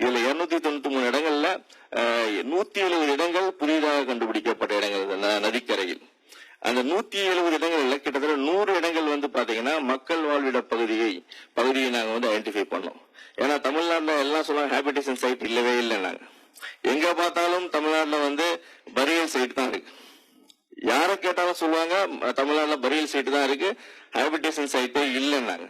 இதுல இருநூத்தி தொண்ணூத்தி மூணு இடங்கள்ல நூத்தி எழுபது இடங்கள் புதிதாக கண்டுபிடிக்கப்பட்ட இடங்கள் நதிக்கரையில். அந்த நூத்தி எழுபது இடங்கள்ல கிட்டத்தட்ட நூறு இடங்கள் வந்து பாத்தீங்கன்னா மக்கள் வாழ்விட பகுதியை பகுதியை நாங்க வந்து ஐடென்டிஃபை பண்ணோம். ஏன்னா தமிழ்நாட்டுல எல்லாம் சொல்லுவாங்க ஹேபிடேஷன் சைட் இல்லவே இல்லை நாங்க எங்க பார்த்தாலும் தமிழ்நாட்டுல வந்து பரியல் சைட் தான் இருக்கு. யாரை கேட்டாலும் சொல்லுவாங்க தமிழ்நாட்டில் பரியல் சைட் தான் இருக்கு ஹேபிடேஷன் சைட்டே இல்லைன்னாங்க.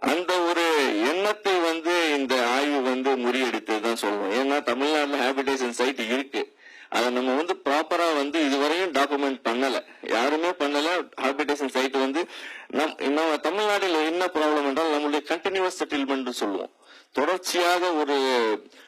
அந்த ஒரு எண்ணத்தை வந்து இந்த ஆய்வு வந்து முறியடித்தது தான் ஏன்னா தமிழ்நாட்டுல ஹேபிடேஷன் சைட் இருக்கு. அதை நம்ம வந்து ப்ராப்பரா வந்து இதுவரையும் டாக்குமெண்ட் பண்ணல. யாருமே பண்ணல. ஹாபிடேஷன் சைட் வந்து நம் நம்ம தமிழ்நாட்டில் என்ன ப்ராப்ளம் என்றால் நம்மளுடைய கண்டினியூஸ் செட்டில்மெண்ட் சொல்லுவோம். தொடர்ச்சியாக ஒரு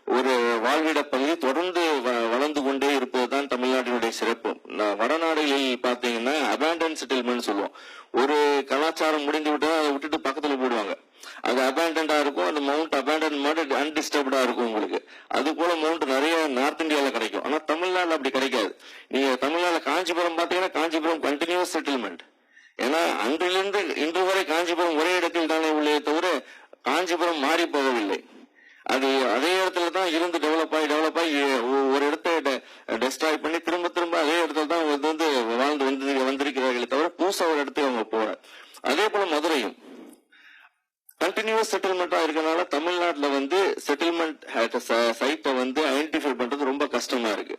ஒரு வாழ்விட பகுதி தொடர்ந்து வ- வளர்ந்து கொண்டே இருப்பதுதான் தமிழ்நாட்டினுடைய சிறப்பு. வடநாடுகளில் பார்த்தீங்கன்னா அபேண்டன் செட்டில்மெண்ட் சொல்லுவோம் ஒரு கலாச்சாரம் முடிந்து விட்டா அதை விட்டுட்டு பக்கத்துல போடுவாங்க அது அபேண்டண்டா இருக்கும் அந்த மவுண்ட் அபேண்டன் மாதிரி அன்டிஸ்டர்ப்டா இருக்கும் உங்களுக்கு. அது போல மவுண்ட் நிறைய நார்த் இந்தியாவில் கிடைக்கும். ஆனா தமிழ்நாடு அப்படி கிடைக்காது. நீங்க தமிழ்நாடு காஞ்சிபுரம் பாத்தீங்கன்னா காஞ்சிபுரம் கண்டினியூஸ் செட்டில்மெண்ட் ஏன்னா அன்றிலிருந்து இன்று வரை காஞ்சிபுரம் ஒரே இடத்தில் தானே உள்ளே தவிர காஞ்சிபுரம் மாறி போகவில்லை. அது அதே இடத்துல தான் இருந்து டெவலப் ஆகி டெவலப் ஆகி ஒரு இடத்த டெஸ்ட்ராய் பண்ணி திரும்ப திரும்ப அதே இடத்துல தான் வந்து வாழ்ந்து வந்து வந்திருக்கிறார்களே தவிர புதுசாக ஒரு இடத்துக்கு அவங்க போற அதே போல மதுரையும். கண்டினியூஸ் செட்டில்மெண்ட்டாக இருக்கனால தமிழ்நாட்டில் வந்து செட்டில்மெண்ட் சைட்டை வந்து ஐடென்டிஃபை பண்றது ரொம்ப கஷ்டமா இருக்கு.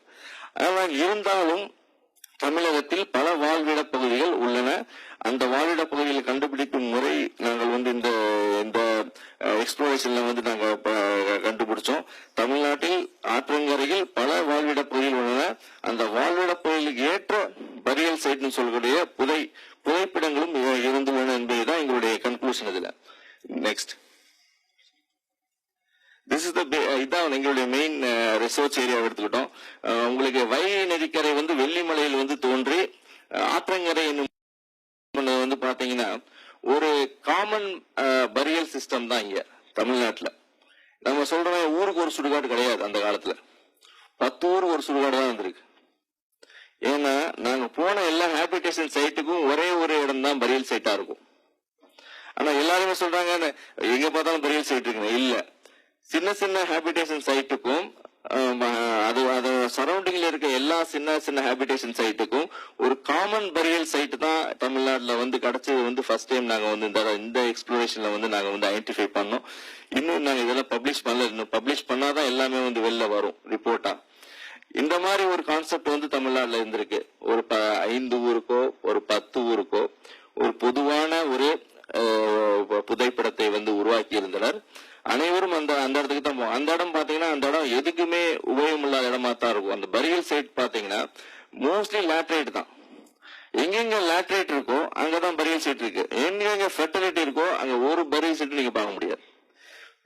ஆனால் இருந்தாலும் தமிழகத்தில் பல வாழ்விட பகுதிகள் உள்ளன. அந்த வாழ்விட பகுதிகளை கண்டுபிடிக்கும் முறை நாங்கள் வந்து இந்த இந்த எக்ஸ்ப்ளோரேஷன்ல வந்து நாங்க கண்டுபிடிச்சோம். தமிழ்நாட்டில் ஆற்றங்கரையில் பல வாழ்விட பகுதிகள் உள்ளன. அந்த வாழ்விட பகுதிகளுக்கு ஏற்ற பரியல் சைட்னு சொல்லக்கூடிய புதை புதைப்பிடங்களும் இருந்துள்ளன என்பதுதான் எங்களுடைய கன்க்ளூஷன் இதுல. நெக்ஸ்ட் திஸ் இஸ் த இதான் எங்களுடைய மெயின் ரிசர்ச் ஏரியா எடுத்துக்கிட்டோம். Uh, உங்களுக்கு வைகை நதிக்கரை வந்து வெள்ளிமலையில் வந்து தோன்றி uh, ஆற்றங்கரை என்னும் வந்து பாத்தீங்கன்னா ஒரு காமன் பரியல் சிஸ்டம் தான் இங்க தமிழ்நாட்டில். நம்ம சொல்றோம் ஊருக்கு ஒரு சுடுகாடு கிடையாது அந்த காலத்துல. பத்து ஊருக்கு ஒரு சுடுகாடு தான் வந்திருக்கு. ஏன்னா நாங்க போன எல்லா ஹேபிடேஷன் சைட்டுக்கும் ஒரே ஒரு இடம் தான் பரியல் சைட்டா இருக்கும். ஆனா எல்லாருமே சொல்றாங்க "ந- எங்க பார்த்தாலும் பரியல் சைட் இருக்குங்க இல்லை. சின்ன சின்ன ஹேபிடேஷன் சைட்டுக்கும் அது அது சரௌண்டிங்ல இருக்க எல்லா சின்ன சின்ன ஹேபிடேஷன் சைட்டுக்கும் ஒரு காமன் பரியல் சைட் தான் தமிழ்நாட்டில் வந்து கிடைச்சது வந்து ஃபர்ஸ்ட் டைம் நாங்கள் வந்து இந்த இந்த எக்ஸ்ப்ளோரேஷன்ல வந்து நாங்கள் வந்து ஐடென்டிஃபை பண்ணோம். இன்னும் நாங்கள் இதெல்லாம் பப்ளிஷ் பண்ணல. இன்னும் பப்ளிஷ் பண்ணாதான் எல்லாமே வந்து வெளில வரும் ரிப்போர்ட்டா இந்த மாதிரி ஒரு கான்செப்ட் வந்து தமிழ்நாட்டில் இருந்திருக்கு. ஒரு ப ஐந்து ஊருக்கோ ஒரு பத்து ஊருக்கோ ஒரு பொதுவான ஒரு புதைப்படத்தை வந்து உருவாக்கி இருந்தனர் அனைவரும் அந்த அந்த இடத்துக்கு தான் போவோம் அந்த இடம் பாத்தீங்கன்னா அந்த இடம் எதுக்குமே உபயோகம் இல்லாத இடமா தான் இருக்கும். அந்த பரியல் சைட் பாத்தீங்கன்னா மோஸ்ட்லி லேட்ரேட் தான். எங்கெங்க லேட்ரேட் இருக்கோ அங்கதான் பரியல் சைட் இருக்கு. எங்கெங்க ஃபெர்டிலிட்டி இருக்கோ அங்க ஒரு பரியல் சைட் நீங்க பார்க்க முடியாது.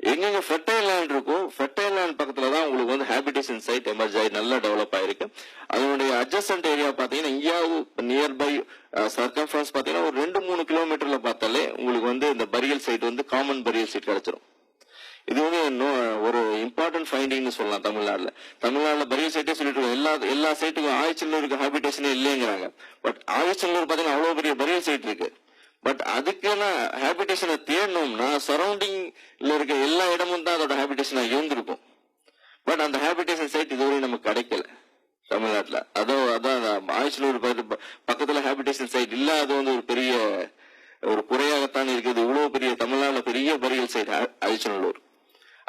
எங்கெங்க ஃபெர்டைல் லேண்ட் இருக்கோ ஃபெர்டைல் லேண்ட் பக்கத்துல தான் உங்களுக்கு வந்து ஹேபிடேஷன் சைட் எமர்ஜ் ஆகி நல்லா டெவலப் ஆயிருக்கு. அதனுடைய அட்ஜஸ்டன்ட் ஏரியா பாத்தீங்கன்னா இங்கேயாவது நியர்பை சர்க்கம்ஃபரன்ஸ் பாத்தீங்கன்னா ஒரு ரெண்டு மூணு கிலோமீட்டர்ல பார்த்தாலே உங்களுக்கு வந்து இந்த பரியல் சைட் வந்து காமன் பரியல் சைட் கிடைச்சிரும். இது வந்து இன்னும் ஒரு இம்பார்ட்டன்ட் ஃபைண்டிங்னு சொல்லலாம் தமிழ்நாட்டில். தமிழ்நாட்டில் பரியல் சைட்டே சொல்லிட்டு இருக்கோம். எல்லா எல்லா சைட்டுக்கும் ஆயிச்சல்லூருக்கு ஹேபிடேஷனே இல்லைங்கிறாங்க. பட் ஆயிச்சல்லூர் பார்த்தீங்கன்னா அவ்வளோ பெரிய பரியல் சைட் இருக்குது பட் அதுக்கெல்லாம் ஹேபிடேஷனை தேடணும்னா சரௌண்டிங்ல இருக்க எல்லா இடமும் தான் அதோட ஹேபிடேஷனா இருந்திருக்கும். பட் அந்த ஹேபிடேஷன் சைட் இதுவரை நமக்கு கிடைக்கல தமிழ்நாட்டில். அதோ அதான் ஆயுஷ்லூர் பக்கத்தில் ஹேபிடேஷன் சைட் இல்லாத வந்து ஒரு பெரிய ஒரு குறையாகத்தான் இருக்குது. இவ்வளோ பெரிய தமிழ்நாட்டில் பெரிய பரியல் சைட் ஆயுஷ்நல்லூர்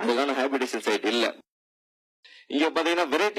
அதுக்கான ஹேபிடேஷன் சைட் இல்லை. இங்கே பார்த்தீங்கன்னா வெரைட்டி